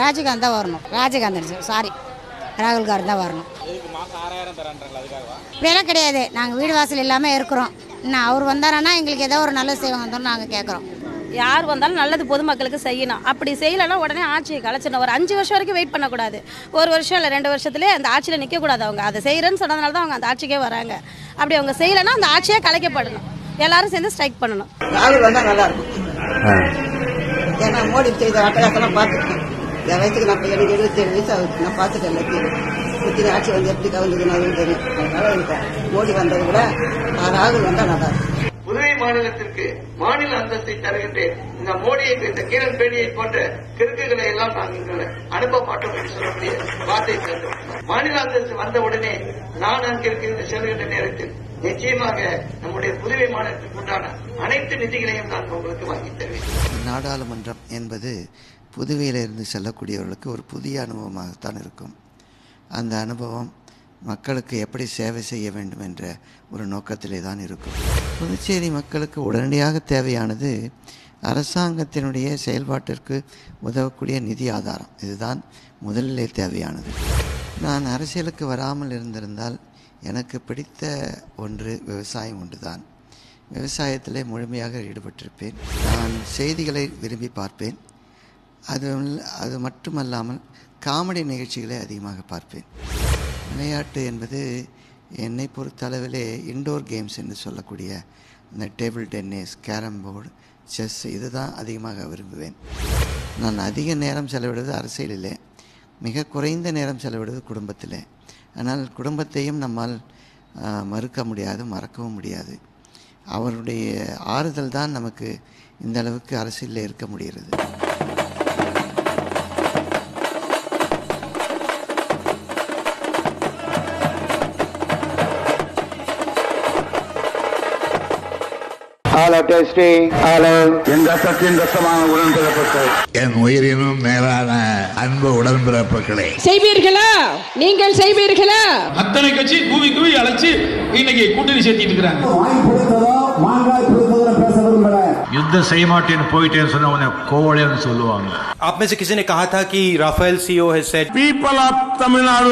ராஜீவ்காந்த் தான் வரணும். ராஜீவ்காந்த் சாரி ராகுல் காந்தி தான் வரணும். இப்படியெல்லாம் கிடையாது. நாங்கள் வீடு வாசல் இல்லாமல் இருக்கிறோம். இன்னும் அவர் வந்தாருன்னா எங்களுக்கு ஏதோ ஒரு நல்லது செய்வாங்கன்னு நாங்கள் கேட்குறோம் யார் வந்தாலும் நல்லது பொதுமக்களுக்கு செய்யணும். அப்படி செய்யலைன்னா உடனே ஆட்சியை கலைச்சிடணும். ஒரு அஞ்சு வருஷம் வரைக்கும் வெயிட் பண்ணக்கூடாது. ஒரு வருஷம் இல்லை ரெண்டு வருஷத்துலேயே அந்த ஆட்சியில் நிற்கக்கூடாது அவங்க. அதை செய்கிறேன்னு சொன்னதுனால தான் அவங்க அந்த ஆட்சிக்கே வராங்க. அப்படி அவங்க செய்யலைன்னா அந்த ஆட்சியே கலைக்கப்படணும். எல்லாரும் சேர்ந்து ஸ்ட்ரைக் பண்ணணும். ராகுல் வந்தா நல்லா இருக்கும். ஏன்னா மோடி செய்த அட்டகாசெல்லாம் பார்த்துருக்கேன் என் வயசுக்கு நான் எனக்கு எழுபத்தேழு வயசு ஆகுது நான் பார்த்துட்டேன் எல்லாத்தையும் இத்தனை ஆட்சி வந்து எப்படி கவுந்ததுன்னு நான் தெரியும் அதனால எனக்கு மோடி வந்தது கூட ராகுல் வந்தா நல்லா இருக்கும் புதுவை மாநிலத்திற்கு மாநில அந்தஸ்தை தருகின்றேன் இந்த மோடியை இந்த கீரன் பேடியை போன்ற கிறுக்குகளை எல்லாம் நாங்கள் அனுப்ப மாட்டோம் என்று சொல்லக்கூடிய வார்த்தை மாநில அந்தஸ்து வந்தவுடனே நான் அங்கிருக்கின்ற செல்கின்ற நேரத்தில் நிச்சயமாக நம்முடைய புதுவை மாநிலத்திற்கு உண்டான அனைத்து நிதிகளையும் நான் உங்களுக்கு வாங்கி தருவேன். நாடாளுமன்றம் என்பது புதுவையிலிருந்து செல்லக்கூடியவர்களுக்கு ஒரு புதிய அனுபவமாகத்தான் இருக்கும். அந்த அனுபவம் மக்களுக்கு எப்படி சேவை செய்ய வேண்டும் என்ற ஒரு நோக்கத்திலே தான் இருக்கும். புதுச்சேரி மக்களுக்கு உடனடியாக தேவையானது அரசாங்கத்தினுடைய செயல்பாட்டிற்கு உதவக்கூடிய நிதி ஆதாரம். இதுதான் முதலிலே தேவையானது. நான் அரசியலுக்கு வராமல் இருந்திருந்தால் எனக்கு பிடித்த ஒன்று விவசாயம் ஒன்றுதான். விவசாயத்தில் முழுமையாக ஈடுபட்டிருப்பேன். நான் செய்திகளை விரும்பி பார்ப்பேன். அது அது மட்டுமல்லாமல் காமெடி நிகழ்ச்சிகளை அதிகமாக பார்ப்பேன். விளையாட்டு என்பது என்னை பொறுத்தளவிலே இன்டோர் கேம்ஸ் என்று சொல்லக்கூடிய இந்த table tennis carrom board chess இதுதான் அதிகமாக விரும்புவேன். நான் அதிக நேரம் செலவிடுவது அரசியலிலே மிக குறைந்த நேரம் செலவிடுவது குடும்பத்திலே. ஆனால் குடும்பத்தையும் நம்மால் மறுக்க முடியாது மறக்கவும் முடியாது. அவருடைய ஆறுதல் தான் நமக்கு இந்த அளவுக்கு அரசியலில் இருக்க முடிகிறது. ஹலோ டெஸ்டிங் ஹலோ என் ரத்தத்தின் ரசமான உடன்பிறப்பட்டு என் உயிரினும் மேலான அன்பு உடன்பிறப்புகளே செய்வீர்களா நீங்கள் செய்வீர்களா அத்தனை கட்சி கூவி கூவி அழைச்சு இன்னைக்கு கூட்டணி சேர்த்திட்டு இருக்கிறாங்க யுத்தம் செய்ய மாட்டேன்னு போயிட்டேன்னு சொன்ன உடனே கோவலேன்னு சொல்லுவாங்க आप में से किसी ने कहा था कि Rafale CEO has said people of Tamil Nadu